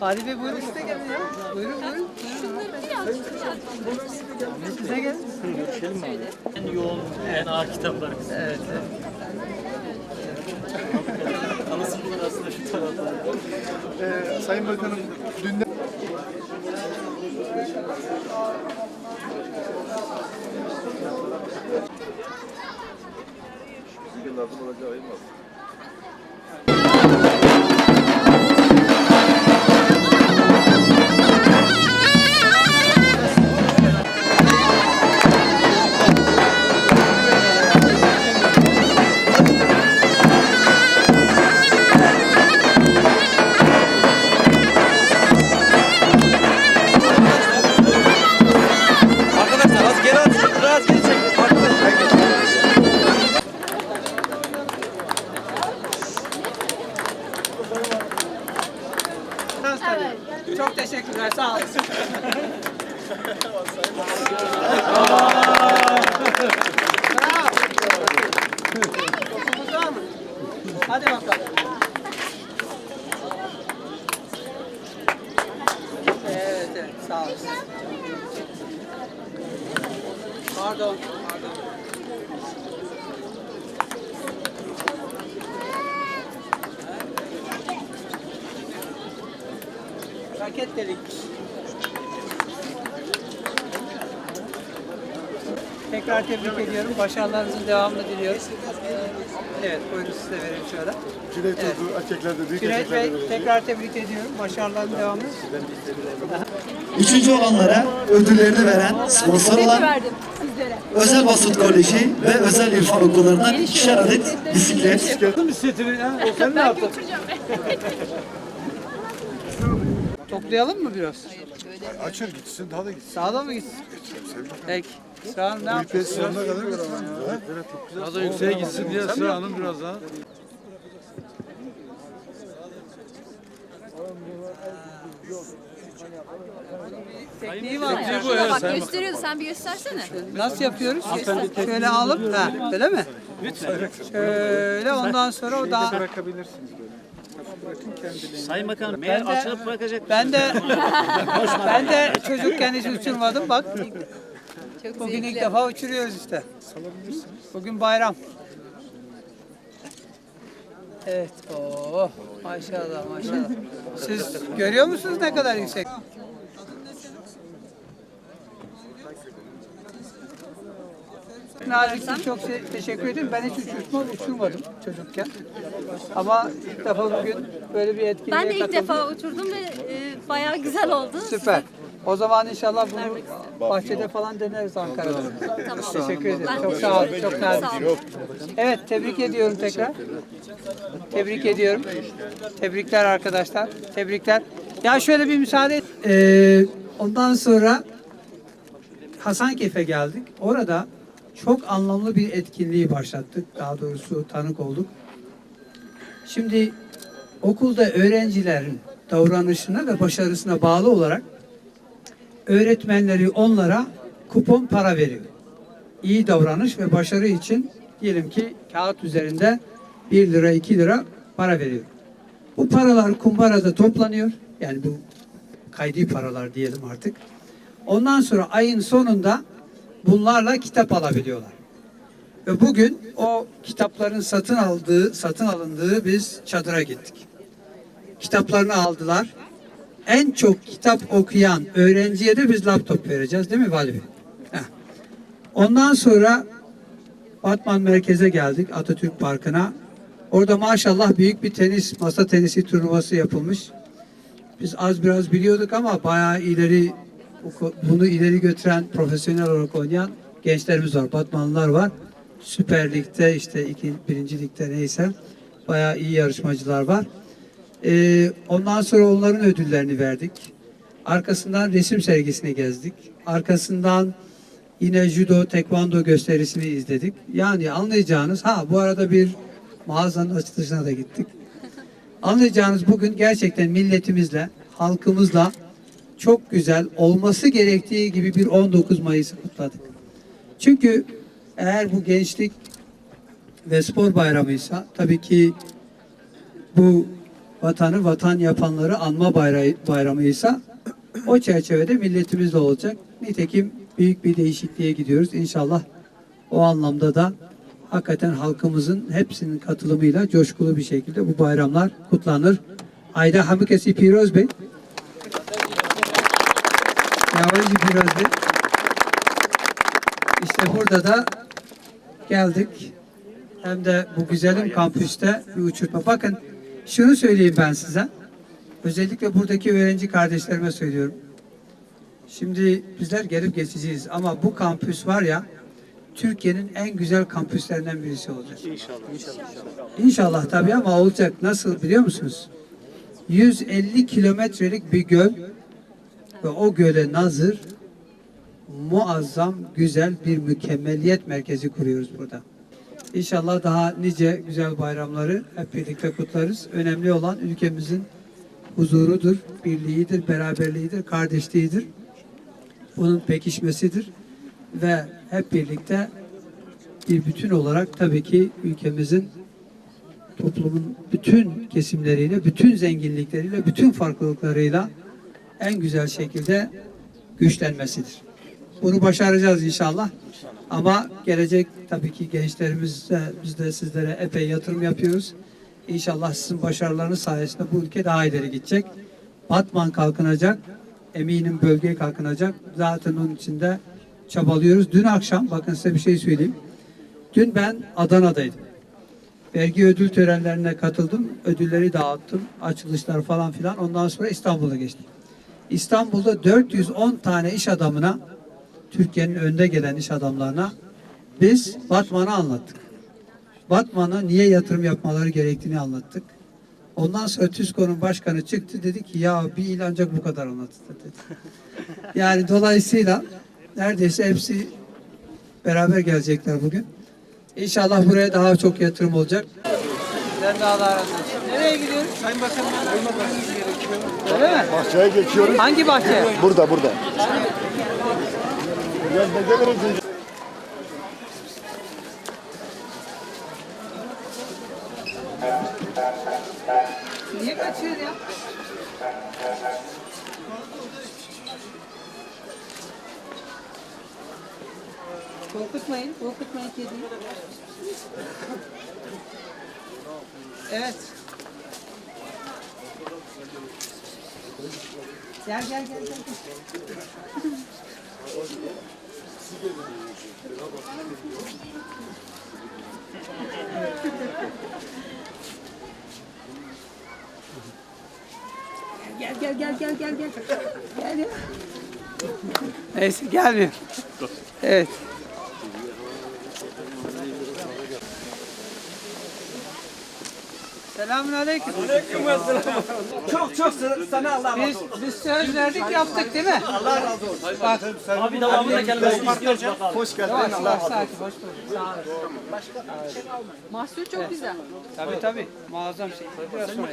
Hadi Bey buyurun siz de gelin ya. Buyurun buyurun. Siz de gelin. En yoğun, en ağır kitaplar. Evet. Anasının aslında şu tarafta. Ee, Sayın Bakanım dünden Arkadaşlar Arkadaşlar. Çok teşekkürler. Sağ olun. Bravo. Hadi bakalım. Evet, evet. Sağ olun. Pardon. Pardon. Raket delik. Tekrar tebrik ediyorum. Başarılarınızın devamını diliyoruz. Evet, buyurun size verelim şöyle. Cüneyt oldu, erkeklerde, büyük Cüneyt Bey, tekrar tebrik ediyorum. Başarıların devamını. Üçüncü olanlara ödüllerini veren, sponsor olan. Özel Basut Koleji ve Özel İrfan Okullarından ikişer adet bisiklet, Ben götüreceğim. Toplayalım mı biraz? Açır gitsin, daha da gitsin. Sağda mı gitsin? Peki. Sağ. Ne yapıyorsun? Sonuna kadar ya. Daha da yükseğe gitsin diye sıra alın biraz daha. Tekniği var. bu evet. Bak gösteriyordu sen bir göstersene. Nasıl yapıyoruz? Şöyle alıp, ha, öyle mi? Şöyle ondan sonra o daha... Sayın Bakanım, meğer Ben de- açılıp bırakacak. Ben de ben de çocukken hiç uçurmadım bak. Çok Bugün ilk zevkli. defa uçuruyoruz işte. Bugün bayram. Evet. Oh, maşallah maşallah. Siz görüyor musunuz ne kadar yüksek? Naziklik çok teşekkür ederim. Ben hiç uçurma, uçurmadım çocukken. Ama ilk defa bugün böyle bir etkinliğe Ben de ilk katıldım. defa oturdum ve e, bayağı güzel oldu. Süper. O zaman inşallah bunu bahçede falan deneriz Ankara'da. Tamam. Teşekkür ederim. Ben Çok teşekkür sağ olun. ederim. Çok Sağ nazik. olun. Evet tebrik ediyorum tekrar. Tebrik ediyorum. Tebrikler arkadaşlar. Tebrikler. Ya şöyle bir müsaade et. Ee, ondan sonra Hasankeyf'e geldik. Orada çok anlamlı bir etkinliği başlattık. Daha doğrusu tanık olduk. Şimdi okulda öğrencilerin davranışına ve başarısına bağlı olarak öğretmenleri onlara kupon para veriyor. İyi davranış ve başarı için diyelim ki kağıt üzerinde 1 lira 2 lira para veriyor. Bu paralar kumbarada toplanıyor. Yani bu kaydi paralar diyelim artık. Ondan sonra ayın sonunda bunlarla kitap alabiliyorlar. Ve bugün o kitapların satın aldığı, satın alındığı biz çadıra gittik. Kitaplarını aldılar. En çok kitap okuyan öğrenciye de biz laptop vereceğiz değil mi Vali Bey? Heh. Ondan sonra Batman merkeze geldik Atatürk Parkı'na. Orada maşallah büyük bir tenis, masa tenisi turnuvası yapılmış. Biz az biraz biliyorduk ama bayağı ileri bunu ileri götüren profesyonel olarak oynayan gençlerimiz var. Batmanlılar var. Süper Lig'de işte iki, birinci ligde neyse bayağı iyi yarışmacılar var. Ee, ondan sonra onların ödüllerini verdik. Arkasından resim sergisini gezdik. Arkasından yine judo, tekvando gösterisini izledik. Yani anlayacağınız ha bu arada bir mağazanın açılışına da gittik. Anlayacağınız bugün gerçekten milletimizle, halkımızla çok güzel olması gerektiği gibi bir 19 Mayıs'ı kutladık. Çünkü eğer bu gençlik ve spor bayramıysa tabii ki bu vatanı vatan yapanları anma bayramıysa o çerçevede milletimiz de olacak. Nitekim büyük bir değişikliğe gidiyoruz. İnşallah o anlamda da hakikaten halkımızın hepsinin katılımıyla coşkulu bir şekilde bu bayramlar kutlanır. Ayda Hamikesi Piroz Bey. Yavrucu Bey. İşte burada da geldik. Hem de bu güzelim kampüste bir uçurtma. Bakın şunu söyleyeyim ben size. Özellikle buradaki öğrenci kardeşlerime söylüyorum. Şimdi bizler gelip geçeceğiz ama bu kampüs var ya Türkiye'nin en güzel kampüslerinden birisi olacak. İnşallah. İnşallah tabii ama olacak. Nasıl biliyor musunuz? 150 kilometrelik bir göl ve o göle nazır muazzam güzel bir mükemmeliyet merkezi kuruyoruz burada. İnşallah daha nice güzel bayramları hep birlikte kutlarız. Önemli olan ülkemizin huzurudur, birliğidir, beraberliğidir, kardeşliğidir. Bunun pekişmesidir ve hep birlikte bir bütün olarak tabii ki ülkemizin toplumun bütün kesimleriyle, bütün zenginlikleriyle, bütün farklılıklarıyla en güzel şekilde güçlenmesidir. Bunu başaracağız inşallah. Ama gelecek tabii ki gençlerimiz de, biz de sizlere epey yatırım yapıyoruz. İnşallah sizin başarılarınız sayesinde bu ülke daha ileri gidecek. Batman kalkınacak. Eminim bölge kalkınacak. Zaten onun için de çabalıyoruz. Dün akşam bakın size bir şey söyleyeyim. Dün ben Adana'daydım. Vergi ödül törenlerine katıldım. Ödülleri dağıttım. Açılışlar falan filan. Ondan sonra İstanbul'a geçtim. İstanbul'da 410 tane iş adamına Türkiye'nin önde gelen iş adamlarına biz Batman'ı anlattık. Batman'a niye yatırım yapmaları gerektiğini anlattık. Ondan sonra TÜSKO'nun başkanı çıktı dedi ki ya bir il ancak bu kadar anlatıldı dedi. Yani dolayısıyla neredeyse hepsi beraber gelecekler bugün. İnşallah buraya daha çok yatırım olacak. Sen de Allah razı olsun. Nereye gidiyorsun? Sayın Bakanım. Öyle mi? Bahçeye geçiyoruz. Hangi bahçe? Burada burada. Gel geliriz? Niye kaçıyorsun ya? Korkutmayın, korkutmayın kediyi. Evet. Gel gel gel gel. gel. Gel gel gel gel gel gel. Neyse gelmiyor. Evet. Selamun aleyküm. Çok çok sana Allah Biz, biz söz verdik yaptık değil mi? Allah razı olsun. Bak. Abi devamına gelmesini istiyoruz bakalım. Hoş geldin. Yavaş yavaş sakin. Hoş bulduk. Sağ olun. Mahsul çok güzel. Tabii tabii. Muazzam şey. Biraz sonra.